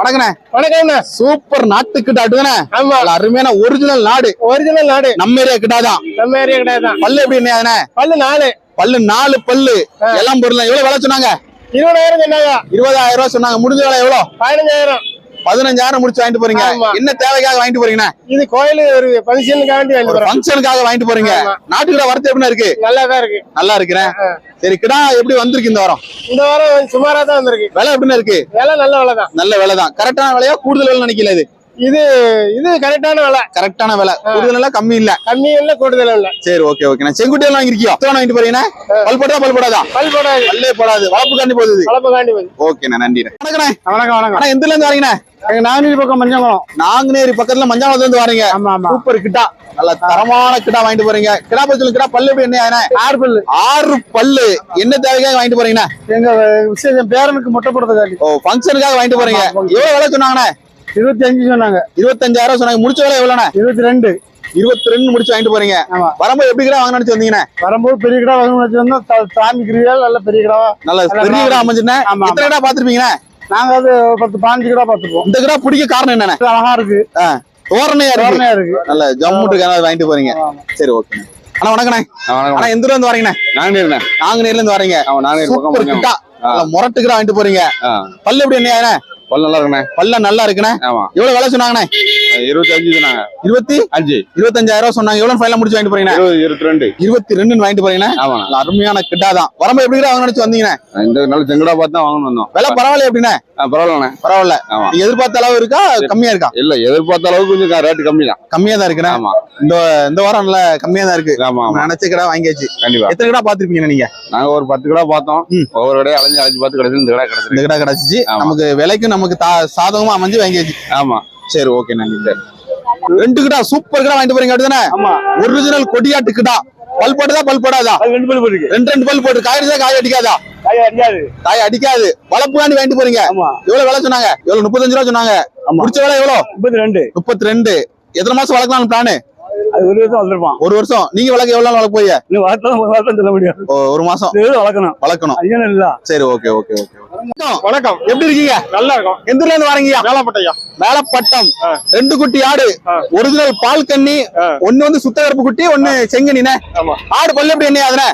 வணக்கண்ணே. வணக்கம்ண்ணா. சூப்பர் நாட்டு கிட்ட அடுதானே ஆமா. அருமையான ஒரிஜினல் நாடு. ஒரிஜினல் நாடு. நம்ம ஏரியா கிட்டாதான் நம்ம ஏரியா கிடையாது பல்லு எப்படி என்ன பல்லு நாலு. பல்லு நாலு பல்லு. எல்லாம் பொருள் எவ்வளவு விலை சொன்னாங்க? இருபதாயிரம் சொன்னாங்க. இருபதாயிரம் ரூபாய் சொன்னாங்க. முடிஞ்ச விலை எவ்வளவு பதினஞ்சாயிரம். பதினஞ்சாயிரம் முடிச்சு வாங்கிட்டு போறீங்க. என்ன தேவைக்காக வாங்கிட்டு போறீங்க இது கோயில் ஒரு ஃபங்க்ஷனுக்காக ஃபங்க்ஷனுக்காக வாங்கிட்டு போறீங்க. நாட்டுக்கிட வரத்து எப்படி இருக்கு? நல்லா தான் இருக்கு. நல்லா இருக்கிறேன் சரி கிடா எப்படி வந்திருக்கு இந்த வாரம்? இந்த வாரம் சுமாரா தான் வந்திருக்கு. விலை எப்படின்னு இருக்கு? விலை நல்ல விலை தான் நல்ல விலை தான் கரெக்டான விலையா? கூடுதல் விலை நினைக்கல இது. இது இது கரெக்டான விலை. கரெக்டான விலை. கூடுதல் கம்மி இல்ல. கம்மி இல்ல கூடுதல் இல்ல. சரி ஓகே ஓகே நான் செங்குட்டி எல்லாம் வாங்கிருக்கியோ எத்தனை வாங்கிட்டு போறீங்கன்னா பல் போட்டா பல் போடாதா? பல் போடாது. பல்லே போடாது. வளர்ப்பு காண்டி போகுது. கலப்பு காண்டி போகுது. ஓகேண்ணா நன்றி வணக்கம் வணக்கம். அண்ணா எந்த இருந்து வரீங்கண்ணே? எங்க நானூறு பக்கம் மஞ்சங்குளம். நாங்குநேரி பக்கத்துல மஞ்சாவளத்துல இருந்து வரீங்க. ஆமா ஆமா. சூப்பர் கிட்டா. நல்ல தரமான கிட்டா வாங்கிட்டு போறீங்க. கிடா பச்சல் கிடா பல்லு எப்படி என்ன? ஆறு பல்லு ஆறு பல்லு என்ன தேவைக்காக வாங்கிட்டு போறீங்கண்ணா? எங்க விசேஷம் பேரனுக்கு முட்டை போடுறதுக்காண்டி. ஓ ஃபங்க்ஷனுக்காக வாங்கிட்டு போறீங்க. எவ்வளவு விலை சொன்னாங்கண்ணே? இருபத்தி அஞ்சு சொன்னாங்க. இருபத்தஞ்சாயிரம் சொன்னாங்க. முடிச்ச விலை எவ்வளோண்ணே? இருபத்தி ரெண்டு இருபத்தி ரெண்டு முடிச்சு வாங்கிட்டு போறீங்க. ஆமா. வரும்போது எப்படி கிடா வாங்க நினைச்சு வந்தீங்கண்ணே வரும்போது பெரிய கடை வாங்கணும்னு த- சாமி கிரியால் நல்ல பெரிய கடை நல்ல பெரிய கிடா அமைஞ்சுண்ணே எத்தனை கிடா பாத்துருப்பீங்கண்ணே நாங்க அது பத்து பாஞ்சு கடை பார்த்துப்போம் இந்த கிடா பிடிக்க காரணம் என்னண்ணே? அழகா இருக்கு. தோரணையா இருக்கு. தோரணையா இருக்கு. நல்ல ஜம்முட்டு கிடா வாங்கிட்டு போறீங்க. சரி ஓகே அண்ணா. வணக்கண்ணே. அண்ணா எந்த இருந்து வரீங்கண்ணே? நாங்கநேர்ண்ணே. நாங்குநேர்ல இருந்து வரீங்க. அவன் நாங்கநேர் பக்கம் சூப்பர் கொஞ்சம் கிட்டா நல்ல முரட்டு கிடா வாங்கிட்டு போறீங்க. பல்லு எப்படி என்ன பல் நல்லா இருக்குண்ணே. பல்ல நல்லா இருக்குண்ணே. ஆமா. எவ்வளவு விலை சொன்னாங்கண்ணே? இருபத்தி அஞ்சு சொன்னாங்க. இருபத்தி? அஞ்சு. இருபத்தஞ்சாயிரம் ரூபாய் சொன்னாங்க. எவ்வளவு ஃபைனல் முடிச்சு வாங்கிட்டு போறீங்க இருபது இருபத்தி ரெண்டு. இருபத்தி ரெண்டுன்னு வாங்கிட்டு போறீங்கண்ணே. நல்ல அருமையான கிட்டா தான் வரம்பு எப்படி வாங்க நினைச்சு வந்தீங்கண்ணே? இந்த நல்ல செங்கடா பார்த்து தான் வாங்கணும் வந்தோம். விலை பரவாயில்ல எப்படிண்ணே? பரவாயில்லண்ணே. பரவாயில்ல. ஆமா. எதிர்பார்த்த அளவு இருக்கா? கம்மியா இருக்கா? இல்ல எதிர்பார்த்த அளவுக்கு கொஞ்சம் ரேட்டு கம்மி தான் கம்மியா தான் இருக்குண்ணே. ஆமா. இந்த இந்த வாரம் நல்ல கம்மியா தான் இருக்கு. ஆமா ஆமா. நினைச்ச கிடா வாங்கியாச்சு. கண்டிப்பா. எத்தனை கிடா பாத்திருப்பீங்க நீங்க? நாங்க ஒரு பத்து கடை பார்த்தோம். ஒவ்வொரு கடையும் அலைஞ்சு அலைஞ்சு பார்த்து கடைசி இந்த கடை இந்த கிடைச்சிருக்கு கிடா கிடைச்சிச்சு. ஆமா. நமக்கு விலைக்கும் நமக்கு சாதகமா அமைஞ்சு வாங்கியாச்சு ஆமா. சரி ஓகே நன்றி ரெண்டு கிடா சூப்பர் கிடா வாங்கிட்டு போறீங்க அப்படிதானே? ஆமா. ஒரிஜினல் கொடியாட்டு கிடா பல் போட்டதா பல் போடாதா? ரெண்டு பல்லு போட்டுருக்கு. ரெண்டு ரெண்டு பல் போட்டு காய் காய் அடிக்காதா? காய் அடிக்காது. வளர்ப்பு காண்டி வாங்கிட்டு போறீங்க. ஆமா. எவ்வளவு விலை சொன்னாங்க? எவ்வளவு முப்பத்தஞ்சு ரூபா சொன்னாங்க. முடிச்ச விலை எவ்வளவு முப்பத்தி ரெண்டு. முப்பத்தி ரெண்டு. எத்தனை மாசம் வளர்க்கலாம் பிளானு அது ஒரு வருஷம் வந்திருப்பான் ஒரு வருஷம். நீங்க வளர்க்க எவ்வளவு நாள் வளர்க்க போய் இன்னும் வளர்த்தா ஒரு வருஷம் சொல்ல முடியாது. ஒரு மாசம். வளர்க்கணும். வளர்க்கணும். ஐயன் இல்ல. சரி ஓகே ஓகே ஓகே வணக்கம். எப்படி இருக்கீங்க? நல்லா இருக்கும் எந்த ஊர்ல இருந்து வரீங்க? வேலைப்பட்டையா மேலப்பட்டம். ரெண்டு குட்டி ஆடு. ஒரிஜினல் பால் கண்ணி. ஒண்ணு வந்து சுத்தகருப்பு குட்டி ஒண்ணு செங்கனினே ஆமா. ஆடு பல்லு எப்படி என்ன அதுனே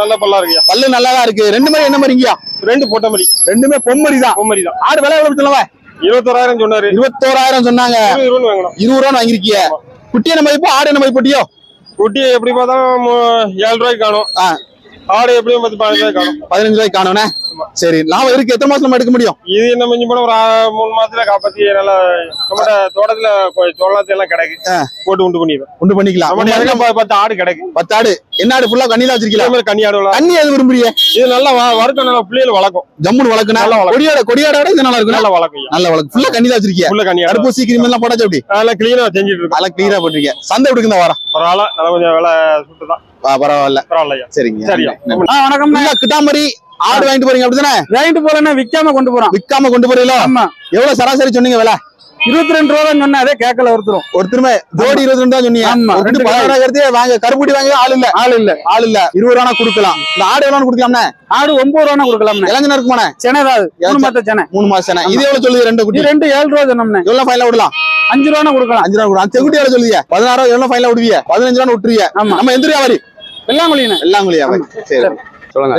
நல்ல பல்லா இருக்கியா பல்லு நல்லா தான் இருக்கு. ரெண்டு மாதிரி என்ன மாதிரிங்கயா ரெண்டு பொட்டமரி ரெண்டுமே பொம்மரி தான். பொம்மரி தான். ஆடு விலை எவ்வளவு சொல்லுவா இருபத்தோராயிரம் சொன்னாரு. இருபத்தோராயிரம் சொன்னாங்க. இருபது ரூபா வாங்கிருக்கீங்க குட்டி என்ன மதிப்பு ஆடு என்ன மதிப்பு குட்டி எப்படி பார்த்தா ஏழு ரூபாய்க்கு காணும். ஆ. ஆடு எப்படியும் பத்து பதினஞ்சு ரூபாய்க்கு காணும். பதினஞ்சு ரூபாய்க்கு காணும்னே? சரி லாபம் இருக்கு. எத்தனை மாசம் நம்ம எடுக்க முடியும்? இது என்ன மிஞ்சி போன ஒரு மூணு மாசத்துல காப்பாத்தி நல்லா தோட்டத்துல சோளத்தை எல்லாம் கிடக்கு. போட்டு உண்டு பண்ணிடுவோம் உண்டு பண்ணிக்கலாம். பத்து ஆடு கிடக்கு. பத்து ஆடு. என்ன ஆடு? ஃபுல்லா கண்ணில மாதிரி கன்னி ஆடு கண்ணி எது விரும்புறீங்க? இது நல்லா வ- வறுக்க நல்லா பிள்ளைகள் வளர்க்கும். ஜம்முன்னு வளர்க்கணும் நல்லா வளர்க்கும். கொடியாட கொடியாட விட இது நல்லா இருக்கும் நல்லா வளர்க்கும். நல்ல வளர்க்கு ஃபுல்லா கண்ணி தான் வச்சிருக்கீங்க உள்ள கன்னி ஆடு தடுப்பூசி கிருமி எல்லாம் போட்டாச்சு அப்படி அதெல்லாம் கிளீனா செஞ்சுட்டு இருக்கோம். அதெல்லாம் கிளியரா போட்டிருக்கீங்க சந்தை இந்த வாரம் பரவாயில்ல. நல்லா கொஞ்சம் விலை சுட்டு தான் பரவாயில்ல பரவாயில்ல. சரிங்க. சரியா. வணக்கம். கிட்டாமரி ஆடு வாங்கிட்டு போறீங்க அப்படிதானே வாங்கிட்டு போறேன்னா விக்காம கொண்டு போறான் விக்காம கொண்டு போறீங்களா? ஆமா. எவ்வளவு சராசரி சொன்னீங்க விலை? இருபத்தி ரெண்டு ரூபா தான் சொன்னேன் அதே கேட்கல ஒருத்தரும். ஒருத்தருமே ஜோடி இருபத்தி ரெண்டு தான் சொன்னீங்க. ரெண்டு பதினாறாயிரத்தி வாங்க கருப்புடி வாங்க ஆள் இல்ல. ஆள் இல்ல. ஆள் இல்ல. இருபது ரூபா கொடுக்கலாம். இந்த ஆடு எவ்வளவு கொடுக்கலாம்னே? ஆடு ஒன்பது ரூபா கொடுக்கலாம்னே. இளைஞனா இருக்குமாண்ணே? சென்னை தான். மூணு மாத்த சென்னை. மூணு மாசம் தானே. இது எவ்வளவு சொல்லுது ரெண்டு குட்டி? ரெண்டு ஏழு ரூபா சொன்னோம்னே. எவ்வளவு ஃபைனலா விடலாம்? அஞ்சு ரூபா கொடுக்கலாம். அஞ்சு ரூபா கூட அந்த செங்குட்டி எவ்வளவு சொல்லுவீங்க பதினாறு எவ்வளவு ஃபைனலா விடுவீங்க பதினஞ்சு ரூபா விட்டுருவீங்க நம்ம எந்த வியாபாரி? வெள்ளாங்குழியின எல்லாம் வியாபாரி. சரி.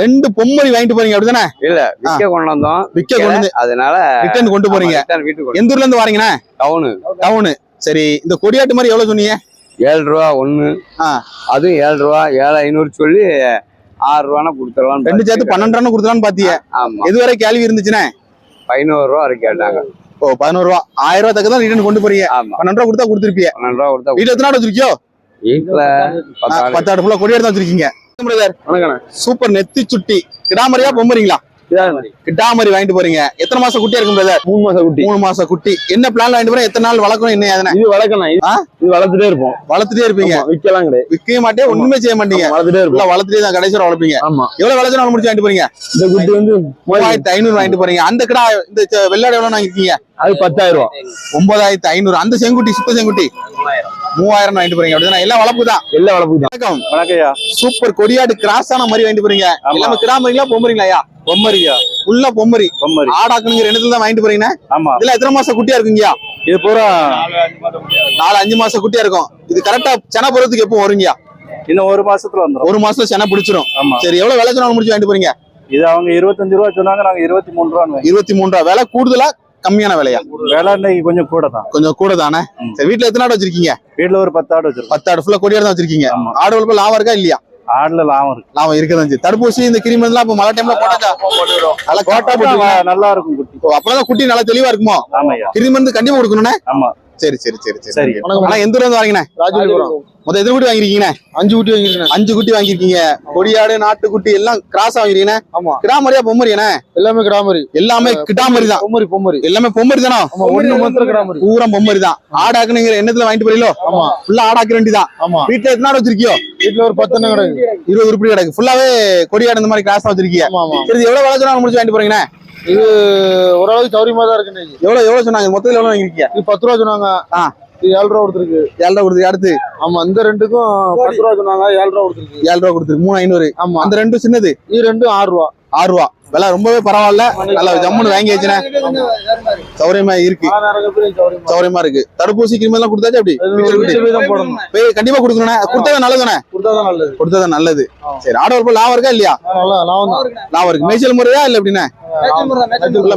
ரெண்டு பொம்மரி வாங்கிட்டு போறீங்க அப்படிதானே? இல்ல விக்க கொண்டு வந்தோம். விக்க கொண்டு வந்து அதனால ரிட்டர்ன் கொண்டு போறீங்க. வீட்டுக்கு எந்த ஊர்ல இருந்து வரீங்கண்ணே டவுனு. டவுனு. சரி இந்த கொடியாட்டு மாதிரி எவ்வளவு சொன்னீங்க? ஏழு ரூபா ஒண்ணு. அதுவும் ஏழு ரூபா ஏழு ஐநூறு சொல்லி ஆறு ரூபானா கொடுத்துடலாம் ரெண்டு சேர்த்து பன்னெண்டு ரூபா கொடுத்துலான்னு பாத்தீங்க ஆமா. எதுவரை கேள்வி இருந்துச்சுண்ணே பதினோரு ரூபா வரைக்கும் கேட்டாங்க. ஓ பதினோரு ரூபா. ஆயிரம் ரூபா தான் ரிட்டர்ன் கொண்டு போறீங்க. பன்னெண்டு ரூபா கொடுத்தா கொடுத்துருப்பீங்க பன்னெண்டு ரூபா கொடுத்தா வீட்டுல எத்தனை வச்சிருக்கியோ? வீட்டுல பத்து ஆடு. பத்து ஆடு ஃபுல்லா கொடியாடு தான் வச்சிருக்கீங்க. சூப்பர் நெத்தி சுட்டி. கிடாமரியா பொம்மரிங்களா கிட்டாமரி வாங்கிட்டு போறீங்க. எத்தனை மாசம் குட்டியா இருக்கும் பிரதர் மூணு மாசம் குட்டி. மூணு மாசம் குட்டி. என்ன பிளான் வாங்கிட்டு போறேன் எத்தனை நாள் வளர்க்கணும் என்ன எதனா இது வளர்க்கலாம் இது- வளர்த்துட்டே இருப்போம். வளர்த்துட்டே இருப்பீங்க. விக்கலாம் கிடையாது. விற்கவே மாட்டே ஒண்ணுமே செய்ய மாட்டீங்க. வளர்த்துட்டே இருப்போம். வளர்த்துட்டே தான் கடைசி வளர்ப்பீங்க. ஆமா. எவ்வளவு நாள் முடிச்சு வாங்கிட்டு போறீங்க? இந்த குட்டி வந்து மூவாயிரத்தி ஐநூறு வாங்கிட்டு போறீங்க. அந்த கிடா இந்த வெள்ளாடு எவ்வளவு வாங்கிருக்கீங்க? அது பத்தாயிரம் ரூபா. ஒன்பதாயிரத்தி ஐநூறு. அந்த செங்குட்டி சுத்த செங்குட்டி. மூவாயிரம் வாங்கிட்டு போறீங்க. அப்படிதான்? எல்லாம் வளர்ப்பு தான். எல்லா வளர்ப்பு தான். வணக்கம். வணக்கம்யா சூப்பர் கொடியாடு கிராஸ் ஆன மாதிரி வாங்கிட்டு போறீங்க. எல்லாமே கிடாமரிங்களா பொம்புறீங்களா ஐயா? பொம்மரியா. உள்ள பொம்மரி. பொம்மரி. ஆடாக்கணுங்கிற எண்ணத்துல தான் வாங்கிட்டு போறீங்கண்ணே ஆமா. இதுல எத்தனை மாசம் குட்டியா இருக்குங்கயா இது பூரா நாலு அஞ்சு மாசம் குட்டியா இருக்கும். இது கரெக்டா சென போறதுக்கு எப்போ வருங்கயா இன்னும் ஒரு மாசத்துல வந்துரும். ஒரு மாசம் சென பிடிச்சிரும். சரி எவ்வளவு விலை சொன்னாலும் முடிச்சு வாங்கிட்டு போறீங்க? இது அவங்க இருபத்தஞ்சு ரூபா சொன்னாங்க நாங்க இருபத்தி மூணு ரூபான்னு இருபத்தி மூணு ரூபா. விலை கூடுதலா கம்மியான விலையா? விலை இன்னைக்கு கொஞ்சம் கூட தான் கொஞ்சம் கூட தானே. சரி வீட்டுல எத்தனை ஆடு வச்சிருக்கீங்க? வீட்டுல ஒரு பத்து ஆடு வச்சிருக்கோம். பத்து ஆடு ஃபுல்லா கொடியாடு தான் வச்சிருக்கீங்க. ஆமா. ஆடு வளர்ப்பு லாபம் இருக்கா இல்லையா? ஆடுல லாபம் இருக்கு. லாபம் இருக்கதான். தடுப்பூசி இந்த கிருமி எல்லாம் இப்ப மழை டைம்ல போட்டாக்கா நல்லா கோட்டா போட்டு நல்லா இருக்கும் குட்டி. அப்பதான் குட்டி நல்லா தெளிவா இருக்குமோ? கிருமி மருந்து கண்டிப்பா கொடுக்கணும்னே? ஆமா. சரி சரி சரி சரி. சரி. ஆனா எந்த ஊர்ல இருந்து வாங்கினேன் ராஜபுரம் மொத்தம் எத்தனை குட்டி வாங்கிருக்கீங்க அஞ்சு குட்டி வாங்கிருக்கேன் அஞ்சு குட்டி வாங்கிருக்கீங்க கொடியாடு நாட்டுக்குட்டி எல்லாம் கிராஸ் வாங்கிருக்கீங்க ஆமா. கிடாமரியா பொம்மரியானே எல்லாமே கிராமரி எல்லாமே கிடாமரி தான். பொம்மரி பொம்மரி. எல்லாமே பொம்மரி தானோ? ஆமா ஒண்ணு மாத்திரம் கிராமரி பூரா பொம்மரி தான். ஆடாக்குனுங்கிற எண்ணத்துல வாங்கிட்டு போறீங்களோ? ஆமா. ஃபுல்லா ஆடாக்க வேண்டியதான் ஆமா. வீட்டுல எத்தனை ஆடு வச்சிருக்கியோ? வீட்டுல ஒரு பத்து கிடக்கு. இருபது உருப்படி கிடக்கு. ஃபுல்லாவே கொடியாடு இந்த மாதிரி கிராஸ் வச்சிருக்கீங்க. சரி எவ்வளவு விலை முடிச்சு வாங்கிட்டு போறீங்கண்ணே? இது ஓரளவுக்கு சௌரியமா தான் இருக்கு எவ்வளவு எவ்வளவு சொன்னாங்க? மொத்தத்துல எவ்வளவு வாங்கிருக்கீங்க இது பத்து ரூபா சொன்னாங்க. ஏழு ரூபா கொடுத்துருக்கு. ஏழு ரூபா கொடுத்து அடுத்து? ஆமா இந்த ரெண்டுக்கும் பத்து ரூபா சொன்னாங்க ஏழு ரூபா கொடுத்துருக்கு. ஏழு ரூபா கொடுத்துருக்கு மூணு ஐநூறு. ஆமா. அந்த ரெண்டும் சின்னது? இது ரெண்டும் ஆறு ரூபா ஆறு ரூபா விலை ரொம்பவே பரவாயில்ல. நல்லா ஜம்முன்னு வாங்கி வச்சுனே சௌரியமா இருக்கு. சௌரியமா இருக்கு? தடுப்பூசி கிருமி எல்லாம் கொடுத்தாச்சு அப்படி? கண்டிப்பா கொடுக்கணும் கொடுத்தா நல்லதுதானே கொடுத்தாதான் நல்லது. கொடுத்தா நல்லது. சரி ஆடு லாபம் இருக்கா இல்லையா? லாபம் இருக்கு. மேய்ச்சல் முறையா இல்ல எப்படின்னா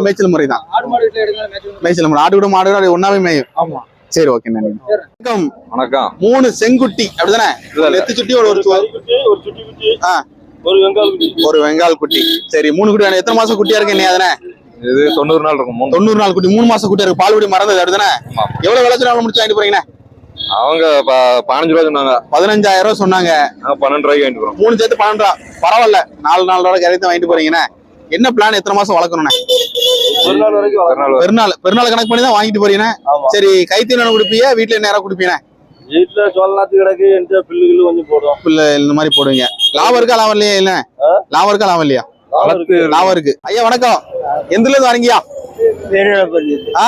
மேய்ச்சல் முறை தான். மேய்ச்சல் முறை. ஆடு கூட மாடு ஒன்னாவே மேயும். ஆமா. சரி ஓகே நன்றி. வணக்கம். வணக்கம். மூணு செங்குட்டி அப்படிதானே. நெத்தி சுட்டி ஒரு ஒரு சு- ஒரு சுட்டி ஆ. ஒரு குட்டி ஒரு வெங்கால் குட்டி. சரி மூணு குட்டி வேணும். எத்தனை மாசம் குட்டியா இருக்கு நீ அதனே? இது தொண்ணூறு நாள் இருக்கும் தொண்ணூறு நாள் குட்டி மூணு மாசம் குட்டியா இருக்கு. பால் குடி மறந்தது அப்படிதானே? எவ்வளவு விளைச்சல் முடிச்சு வாங்கிட்டு போறீங்க அவங்க பதினஞ்சு ரூபா சொன்னாங்க. பதினஞ்சாயிரம் ரூபாய் சொன்னாங்க. பன்னெண்டு ரூபாய்க்கு வாங்கிட்டு போறோம். மூணு சேர்த்து பன்னெண்டு ரூபா. பரவாயில்ல. நாலு நாலு ரூபா கரைத்து வாங்கிட்டு போறீங்கண்ணே. என்ன பிளான் எத்தனை மாசம் வளர்க்கணும்ண்ணே பெருநாள் பெருநாள் கணக்கு பண்ணி தான் வாங்கிட்டு போறீங்கண்ணே ஆமா. சரி கைத்தீவனம் கொடுப்பீங்க வீட்டுல நேரம் கொடுப்பீங்க வீட்டுல சோழ நாத்து கிடக்கு எந்த பில்லு கில்லு கொஞ்சம் போடும் புல்ல இந்த மாதிரி போடுவீங்க. லாபம் இருக்கா லாபம் இல்லையா இல்ல லாபம் இருக்கா லாபம் இல்லையா? லாபம் இருக்கு. ஐயா வணக்கம். எந்த இருந்து வரீங்கயா ஆ?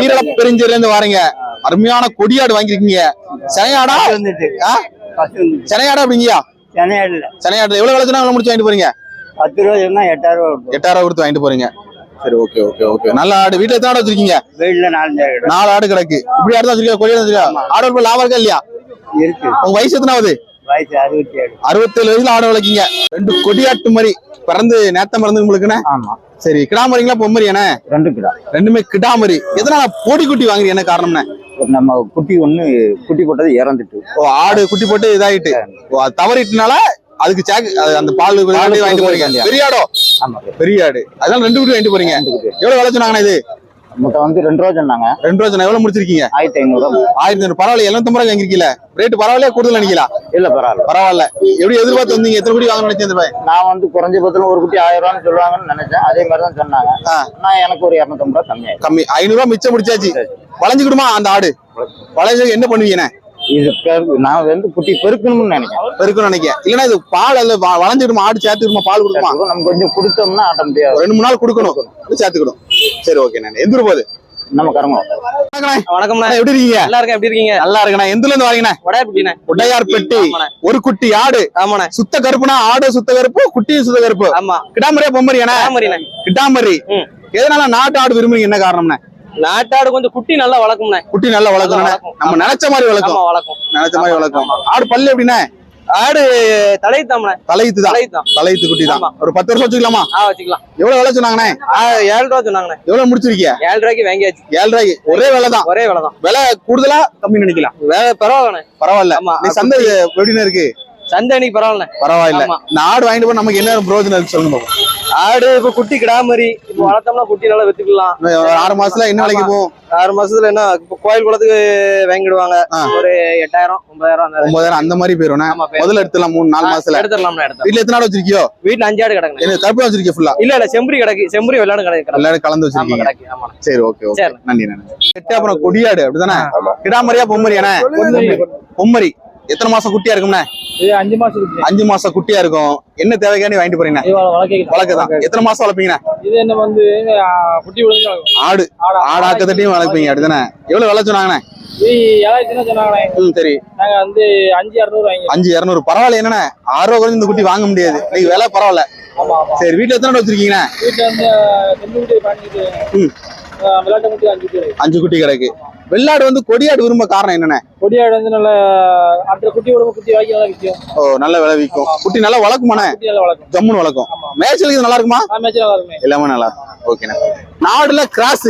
வீரல பெருஞ்சேரில இருந்து வாரீங்க. அருமையான கொடியாடு வாங்கிருக்கீங்க சனையாடா ஆ? சனையாடா அப்படிங்கயா சனையாடு எவ்வளவு விளைச்சனா எவ்வளவு முடிச்சு வாங்கிட்டு போறீங்க? பத்து ரூபா சொன்னா எட்டாயிரம் ரூபா எட்டாயிரம் கொடுத்து வாங்கிட்டு போறீங்க. சரி ஓகே ஓகே ஓகே நல்ல ஆடு. வீட்டுல எத்தனை ஆடு வச்சிருக்கீங்க? வீட்டுல கிட்ட நாலு ஆடு கிடக்கு. இப்படி ஆடு தான் வச்சிருக்கீங்க கொடியாடு வச்சிருக்கீங்க ஆடு வளர்ப்பு லாபம் இருக்கா இல்லையா? இருக்கு. உங்க வயசு எத்தனை ஆகுது வயசு அறுபத்தி ஏழு அறுபத்தேழு வயசுல ஆடு வளர்க்கீங்க. ரெண்டு கொடியாட்டு மாதிரி பிறந்து நேத்தம் பிறந்து உங்களுக்குண்ணே ஆமா. சரி கிடாமரிங்களா பொம்மரியாண்ணே ரெண்டு கிடா. ரெண்டுமே கிடாமரி. எதனால போடி குட்டி வாங்குறீங்க? என்ன காரணம்னே? நம்ம குட்டி ஒண்ணு குட்டி போட்டது இறந்துட்டு ஓ ஆடு குட்டி போட்டு இதாயிட்டு. தவறிட்டுனால அதுக்கு சேக் அந்த பால் வாங்கிட்டு போறீங்க. பெரிய ஆடோ ஆமா. பெரிய ஆடு. அதனால ரெண்டு குட்டி வாங்கிட்டு போறீங்க. எவ்வளவு விலை சொன்னாங்கண்ணா இது? மொத்தம் வந்து ரெண்டு ரூபா சொன்னாங்க. ரெண்டு ரூபா சொன்னா எவ்வளவு முடிச்சிருக்கீங்க? ஆயிரத்தி ஐநூறு. ரூபா ஆயிரத்தி ஐநூறு. பரவாயில்ல எழுநூத்தம்பது ரூபாய் வாங்கிருக்கீங்களா. ரேட் பரவாயில்லையா கூடுதல் நினைக்கலா இல்ல பரவாயில்ல. பரவாயில்ல. எப்படி எதிர்பார்த்து வந்தீங்க? எத்தனை குட்டி வாங்கணும்னு நினைச்சிருந்தேன் நான் வந்து குறைஞ்சபட்சம் ஒரு குட்டி ஆயிரம் ரூபான்னு சொல்லுவாங்கன்னு நினைச்சேன். அதே மாதிரி தான் சொன்னாங்க. நான் எனக்கு ஒரு இரநூத்தம்பது ரூபா கம்மியாயிடும் கம்மி. ஐநூறு ரூபாய் மிச்சம் முடிச்சாச்சு. வளைஞ்சுக்கிடுமா அந்த ஆடு? வளைஞ்சு என்ன பண்ணுவீங்கண்ணே? இது நான் வந்து குட்டி பெருக்கணும்னு நினைக்கிறேன். பெருக்கும் நினைக்கிறேன். இல்லைன்னா இது பால் அல்ல வளைஞ்சிடுமா? ஆடு சேர்த்துக்கிடுமா பால் கொடுக்குமா? நம்ம கொஞ்சம் கொடுத்தோம்னா ஆட்ட முடியாது ரெண்டு மூணு நாள் கொடுக்கணும். சேர்த்துக்கணும். சரி ஓகே நான் எந்த போகுது நம்ம கரங்கம். வணக்கம்ண்ணா அண்ணா, எப்படி இருக்கீங்க? நல்லா இருக்கேன். எப்படி இருக்கீங்க? நல்லா இருக்கண்ணா. எந்த இருந்து வரீங்கண்ணே உடையாப்பிட்டிண்ணே உடையார் பெட்டி. ஆமாண்ணே. ஒரு குட்டி ஆடு. ஆமாண்ணே. சுத்த கருப்புனா ஆடு சுத்த கருப்பு குட்டி சுத்த கருப்பு. ஆமா. கிடாமரியா பொம்மரியாண்ணே? கிடாமரி. எதனால நாட்டு ஆடு விரும்புறீங்க? என்ன காரணம்ண்ணே? நாட்டாடு கொஞ்சம் குட்டி நல்லா வளர்க்கும்ண்ணே. குட்டி நல்லா வளர்க்கணும். நம்ம நினைச்ச மாதிரி வளர்க்கும். வளர்க்கும். நினைச்ச மாதிரி வளர்க்கும். ஆடு பல்லு எப்படின்னா ஆடு தலைத்தாம்ண்ணே தலையத்து தான் தலையத்து குட்டி தான். ஒரு பத்து வருஷம் வச்சுக்கலாமா? ஆ வச்சுக்கலாம். எவ்வளவு விலை சொன்னாங்கண்ணே? ஏழு ரூபா சொன்னாங்கண்ணே. எவ்வளவு முடிச்சிருக்கீங்க ஏழு ரூபாய்க்கு வாங்கியாச்சு. ஏழு ரூபாய்க்கு ஒரே விலை தான் ஒரே விலை தான் விலை கூடுதலா கம்மி நினைக்கலாம். வேற பரவாயில்லண்ணே. பரவாயில்ல. ஆமா நீ சந்தை எப்படின்னு இருக்கு? சந்தனிக்கு பரவாயில்லண்ணே பரவாயில்ல. ஆமா. இந்த ஆடு வாங்கிட்டு போய் நமக்கு என்ன பிரயோஜனம் இருக்கு சொல்லுங்க பாப்போம். ஆடு இப்ப குட்டி கிடாமரி. இப்ப வளர்த்தோம்னா குட்டி நல்லா வித்துக்கலாம். ஆறு மாசத்துல என்ன விலைக்கு போகும்? ஆறு மாசத்துல என்ன இப்ப கோயில் குளத்துக்கு வாங்கிடுவாங்க. ஒரு எட்டாயிரம் ஒன்பதாயிரம் அந்த ஒன்பதாயிரம் அந்த மாதிரி போயிரும். முதல்ல எடுத்துலாம் மூணு நாலு மாசத்துல. எடுத்துடலாம். வீட்டுல எத்தனை ஆடு வச்சிருக்கியோ? வீட்டுல அஞ்சு ஆடு கிடக்குண்ணே. என்ன கருப்பு வச்சிருக்கிய ஃபுல்லா இல்ல இல்ல செம்பரி கிடக்கு செம்பரி விளையாடு கிடக்கு. எல்லாரும் கலந்து ஆமா வச்சிருக்கீங்க கிடக்கு ஆமா. சரி ஓகே ஓகே. சரி. நன்றி நன்றி. எட்டு அப்புறம் கொடியாடு அப்படிதானே? கிடாமரியா பொம்மரியானே பொம்மரி. எத்தனை மாசம் குட்டியா இருக்கும்ண்ணே? அஞ்சு மாசம் இருக்கு. அஞ்சு மாசம் குட்டியா இருக்கும். என்ன தேவைக்காண்டி வாங்கிட்டு போறீங்க? வளர்க்கதான் எத்தனை மாசம் வளர்ப்பீங்க இது என்ன வந்து ஆ, குட்டி விழுந்து ஆடு. ஆடு ஆக்கத்தட்டையும் வளர்ப்பீங்க அப்படிதானே? எவ்வளவு விலை சொன்னாங்கண்ணே? சரி. நாங்க வந்து அஞ்சு இரநூறு வாங்கி அஞ்சு இரநூறு. பரவாயில்ல என்னண்ணே? ஆறு ரூபா குறைஞ்சு இந்த குட்டி வாங்க முடியாது. இன்னைக்கு விலை பரவாயில்ல. சரி வீட்டுல எத்தனை வீட்டுல வந்து இருக்கு. அஞ்சு குட்டி கிடக்கு. வெள்ளாடு வந்து கொடியாடு விரும்ப காரணம் என்னண்ணே கொடியாடு வந்து நல்ல குட்டி விட குட்டி வாங்கி நல்லா விற்கும் ஓ நல்ல விலை விற்கும் குட்டி நல்லா வளர்க்குமாண்ணே? குட்டி நல்லா வளர்க்கும். ஜம்முன்னு வளர்க்கும். மேய்ச்சலுக்கு இது நல்லா இருக்குமா? ஆ மேட்ச் நல்லா இருக்குமே. எல்லாமே நல்லா இருக்கும். ஓகேண்ணே நாடுல கிராஸ்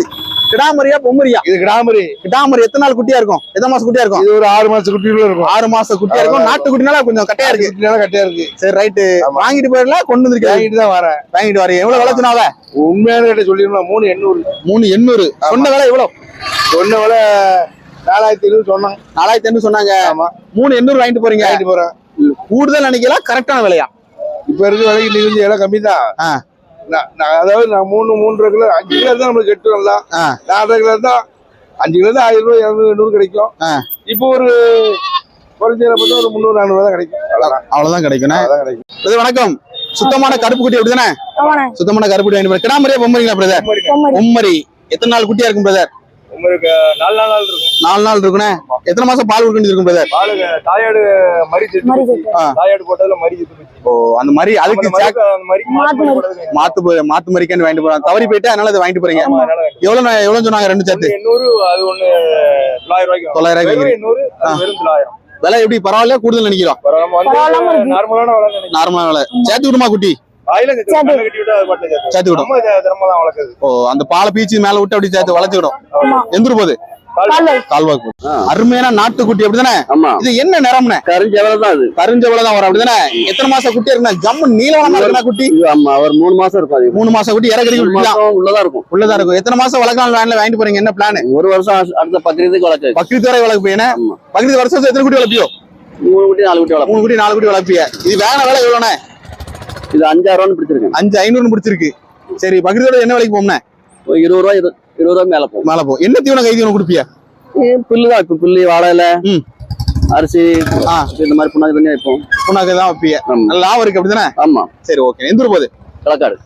கிடாமரியா பொம்மரியா? இது கிராமரி கிடாமரி எத்தனை நாள் குட்டியா இருக்கும்? எத்தனை மாசம் குட்டியா இருக்கும்? இது ஒரு ஆறு மாசம் குட்டியில இருக்கும். ஆறு மாசம் குட்டியா இருக்கும். நாட்டு குட்டினால கொஞ்சம் கட்டையா இருக்கு. குட்டினால கட்டியா இருக்கு. சரி ரைட்டு வாங்கிட்டு போயிடலாம் கொண்டு வந்திருக்கேன் வாங்கிட்டு தான் வரேன். வாங்கிட்டு வரேன் எவ்வளவு விளைச்சுனாவ உண்மையான கிட்ட சொல்லிடலாம் மூணு எண்ணூறு. மூணு எண்ணூறு. சொன்ன விலை எவ்வளவு? விலை நாலாயிரத்தி இருபது சொன்னாங்க நாலாயிரத்தி எண்ணூறு சொன்னாங்க. ஆமா. மூணு எண்ணூறு வாங்கிட்டு போறீங்க. வாங்கிட்டு போறேன். கூடுதல் நினைக்கலாம் கரெக்டான விலையா? இப்ப இருக்க விலைக்கு இன்னைக்கு கொஞ்சம் இடம் கம்மி தான். அதாவது நான் மூணு மூன்றரை கிலோ அஞ்சு கிலோ தான் நம்மளுக்கு எட்டு நல்லா. நாலரை கிலோ தான் அஞ்சு கிலோ தான் ஆயிரம் ரூபாய் இரநூறு எண்ணூறு கிடைக்கும். இப்போ ஒரு குறைஞ்ச பார்த்தா ஒரு முந்நூறு நானூறு தான் கிடைக்கும். அவ்வளவுதான். கிடைக்குண்ணே அதான் கிடைக்கும். வணக்கம். சுத்தமான கருப்பு குட்டி அப்படிதானே ஆமாண்ணே சுத்தமான கருப்பு குட்டி வாங்கிட்டு போறேன். கிடாமரியா பொம்மரிங்களா பிரதர்? பொம்மரி. எத்தனை நாள் குட்டியா இருக்கும் பிரதர்? உங்களுக்கு நாலு நாள் நாள் இருக்கும். நாலு நாள் இருக்குண்ணே. எத்தனை மாசம் பால் கொடுக்க இருக்கும் பிரதர் பாலுங்க தாயாடு. ஆ. தாயாடு போட்டதுல போச்சு. ஓ அந்த மாதிரி அதுக்கு மாத்து மாத்து மரிக்கான்னு வாங்கிட்டு போறாங்க தவறி போயிட்டு அதனால அதை வாங்கிட்டு போறீங்க? எவ்வளவு எவ்வளவு சொன்னாங்க ரெண்டு சேர்த்து ஒண்ணு எண்ணூறு அது ஒண்ணு தொள்ளாயிரம். தொள்ளாயிரம் எண்ணூறு வெறும் தொள்ளாயிரம். விலை எப்படி? பரவாயில்ல கூடுதல் நினைக்கிறோம். நார்மலான விலை நினைக்கிறேன். நார்மலா விலை. சேர்த்து விடுமா குட்டி? ஓ அந்த பாலை பீச்சு மேல விட்டு அப்படி சேர்த்து வளைச்சு விடும் ஆமா. எந்திரு போகுது கால்வாக்கு அருமையான நாட்டுக்குட்டி அப்படிதானே? ஆமா. இது என்ன நிறம்னே? கருஞ்சவரை தான் அது. கருஞ்சவள தான் வரும் அப்படிதானே? எத்தனை மாசம் குட்டி இருக்குண்ணா ஜம்மு நீளமா இருக்குண்ணா குட்டி? ஆமா ஒரு மூணு மாசம் இருக்கும் அது. மூணு மாசம் குட்டி மாசம் உள்ளதா இருக்கும். உள்ளதா இருக்கும். எத்தனை மாசம் வளர்க்கலாம் வேன்ல வாங்கிட்டு போறீங்க? என்ன பிளான் ஒரு வருஷம். அடுத்த பத்து இதுக்கு வளர்க்க பக்ரீத் வரை ஆமா. பக்ரீத் வருஷம் எத்தனை குட்டி வளர்ப்பியோ? மூணு குட்டி நாலு குட்டி வளர்ப்போம். மூணு குட்டி நாலு குட்டி வளர்ப்பிய. இது வேன வேலை எவ்வளோண்ணே இது அஞ்சாயிரம் ரூபான்னு பிடிச்சிருக்கேன் அஞ்சு ஐநூறுன்னு பிடிச்சிருக்கு. சரி பக்ரீத்தோட என்ன விலைக்கு போம்னே ஒரு இருபது ரூபா இரு- இருபது ரூபா மேல போகும். மேல போ என்ன தீவனம் கை தீவனம் கொடுப்பிய? புல்லு தான் இப்போ புல்லு வாழை இலை ம். அரிசி ஆ. இந்த மாதிரி புண்ணாக்கு பண்ணி வைப்போம். புண்ணாக்கு தான் நல்ல லாபம் இருக்கு அப்படிதானே? ஆமா. சரி ஓகே. எந்திரு போகுது? களக்காடு.